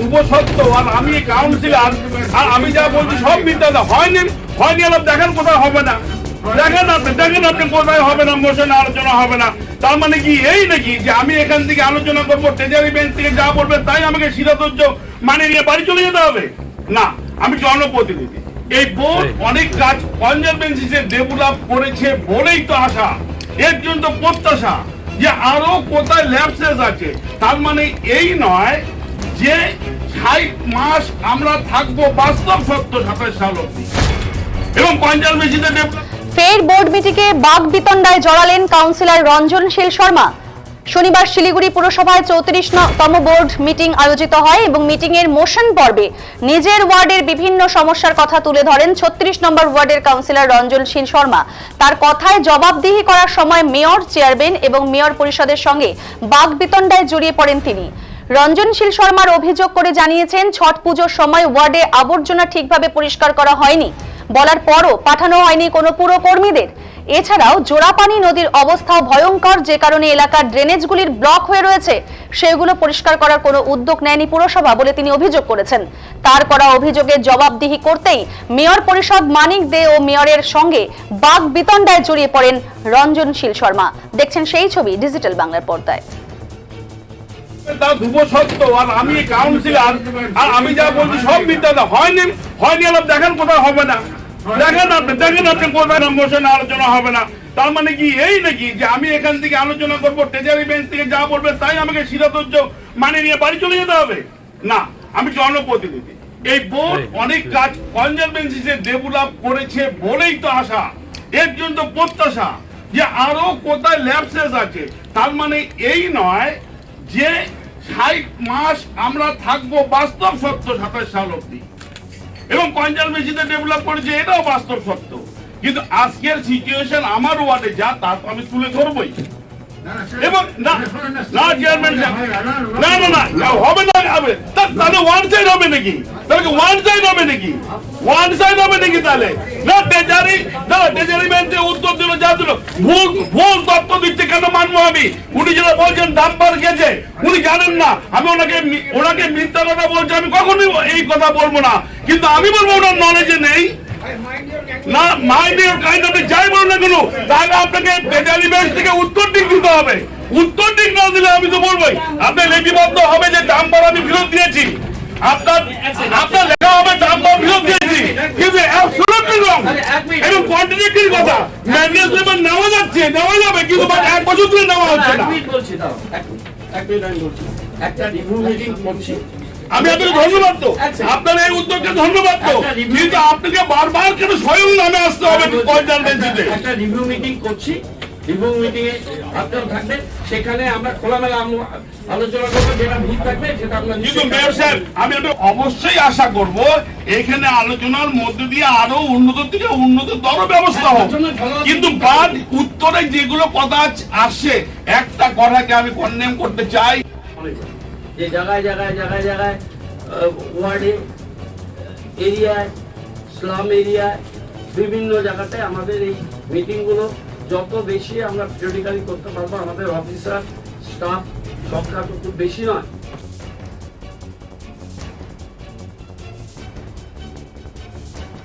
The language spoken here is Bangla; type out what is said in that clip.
শুভ সত্য আর আমি কাউন্সিলর আর আমি যা বলছি সব মিথ্যা না হয়নি হয়নি আলাপ দেখেন কোথায় হবে না। দেখেন আপনি দেখেন আপনি কোথায় হবে না মোশন আলোচনা হবে না। তার মানে কি এই নাকি যে আমি এখান থেকে আলোচনা করব ট্রেজারি বেঞ্চ থেকে যা বলবে তাই আমাকে শিরাতর্য মানে নিয়ে বাড়ি চলে যেতে হবে? না আমি জনপ্রতিনিধি। এই বোর্ড অনেক কাজ কনজারভেন্সিতে ডেভেলপ করেছে বলেই তো আশা। এর জন্য তো প্রত্যাশা যে আরও কোথায় ল্যাপসেস আছে। তার মানে এই নয় যে ষাট মাস আমরা থাকব বাস্তব সত্য সাতাশ সাল অব্দি এবং কনজারভেন্সিতে ডেভেলপ ফের বোর্ড মিটিংয়ে বাঘ বিতণ্ডায় জড়ালেন কাউন্সিলর রঞ্জনশীল শর্মা। শনিবার শিলিগুড়ি পুরসভায় চৌত্রিশতম বোর্ড মিটিং আয়োজিত হয় এবং মিটিং এর মোশন পর্বে নিজের ওয়ার্ডের বিভিন্ন সমস্যার কথা তুলে ধরেন ছত্রিশ নম্বর ওয়ার্ডের কাউন্সিলর রঞ্জন রঞ্জনশীল শর্মা। তার কথায় জবাবদিহি করার সময় মেয়র চেয়ারম্যান এবং মেয়র পরিষদের সঙ্গে বাঘ বিতণ্ডায় জড়িয়ে পড়েন তিনি। রঞ্জনশীল শর্মার অভিযোগ করে জানিয়েছেন, ছট পুজোর সময় ওয়ার্ডে আবর্জনা ঠিকভাবে পরিষ্কার করা হয়নি। বলার পরও পাঠানো হয়নি কোনো পুরো কর্মীদের। এছাড়াও জোড়াপানি নদীর অবস্থাও ভয়ঙ্কর, যে কারণে এলাকার ড্রেনেজগুলির ব্লক হয়ে রয়েছে, সেগুলো পরিষ্কার করার কোনো উদ্যোগ নেয়নি পুরসভা বলে তিনি অভিযোগ করেছেন। তার করা অভিযোগের জবাবদিহি করতেই মেয়র পরিষদ মানিক দে ও মেয়রের সঙ্গে বাঘ বিতণ্ডায় জড়িয়ে পড়েন রঞ্জনশীল শর্মা। দেখছেন সেই ছবি ডিজিটাল বাংলার পর্দায়। তা ধ্রুব সত্য। আর আমি কাউন্সিলর আর আমি যা বলছি সব মিথ্যা না। হয়নি হয়নি আলাপ দেখেন কোথায় হবে না। দেখেন আপনি দেখেন আপনি কোথায় মোশন আলোচনা হবে না। তার মানে কি এই নাকি যে আমি এখান থেকে আলোচনা করব ট্রেজারি বেঞ্চ থেকে যা বলবে তাই আমাকে শিরাতর্য মানে নিয়ে বাড়ি চলে যেতে হবে? না আমি জনপ্রতিনিধি। এই বোর্ড অনেক কাজ কনজারভেন্সিতে ডেভেলপ করেছে বলেই তো আশা। এর জন্য তো প্রত্যাশা যে আরও কোথায় ল্যাপসেস আছে। তার মানে এই নয় যে ষাট মাস আমরা থাকব বাস্তব সত্য সাতাশ সাল অব্দি এবং কনজারভেন্সিতে ডেভেলপ করেছে এটাও বাস্তব সত্য। কিন্তু আজকের সিচুয়েশন আমার ওয়ার্ডে যা তা তো আমি তুলে ধরবই। এবং না না চেয়ারম্যান না না না না হবে না হবে। তাহলে ওয়ান সাইড হবে নাকি? তাহলে ওয়ান সাইড হবে নাকি? ওয়ান সাইড হবে নাকি তাহলে? না ট্রেজারি না ট্রেজারি ব্যাংকে উত্তর দিল যা দিল ভুল ভুল তথ্য দিচ্ছে কেন মানবো আমি? উনি যেটা বলছেন ডাম্পার গেছে। উনি জানেন না। আমি ওনাকে ওনাকে মিথ্যা কথা বলছি। আমি কখনোই এই কথা বলব না। কিন্তু আমি বলব ওনার নলেজে নেই। আপনি উত্তর দিক না দিলে আমি তো বলবোই। আপনার লিপিবদ্ধ হবে যে ডাম্পার আমি ফেরত দিয়েছি। আপনার আপনার লেখা হবে ডাম্পার ফেরত দিয়েছি। কিন্তু এবং কন্ট্রাডিক্টরি কথা। ম্যানেজমেন্ট নেওয়া যাচ্ছে নেওয়া যাবে কিন্তু বাট এক বছর ধরে নেওয়া হচ্ছে না। আমি একটা রিভিউ মিটিং করছি। আমি আপনাকে ধন্যবাদ তো। আপনার এই উদ্যোগকে ধন্যবাদ তো। কিন্তু আপনাকে বারবার কেন স্বয়ং নামে আসতে হবে একটা রিভিউ মিটিং করছি। রিভিউ মিটিং এ আপনারা থাকবেন। সেখানে আমরা খোলামেলা আলোচনা করব যেটা ভুল থাকবে সেটা আপনার কিন্তু মেয়র সাহেব আমি এটা অবশ্যই আশা করব এখানে আলোচনার মধ্যে দিয়ে আরও উন্নত থেকে উন্নততর ব্যবস্থা হোক। কিন্তু বাদ উত্তরে যেগুলো কথা আসছে একটা কথাকে আমি কন্ডেম করতে চাই। যে জায়গায় জায়গায় জায়গায় জায়গায় ওয়ার্ডে এরিয়ায় স্লাম এরিয়ায় বিভিন্ন জায়গাতে আমাদের এই মিটিংগুলো যত বেশি আমরা পিরিয়ডিক্যালি করতে পারব আমাদের অফিসার স্টাফ সংখ্যা তো খুব বেশি নয়।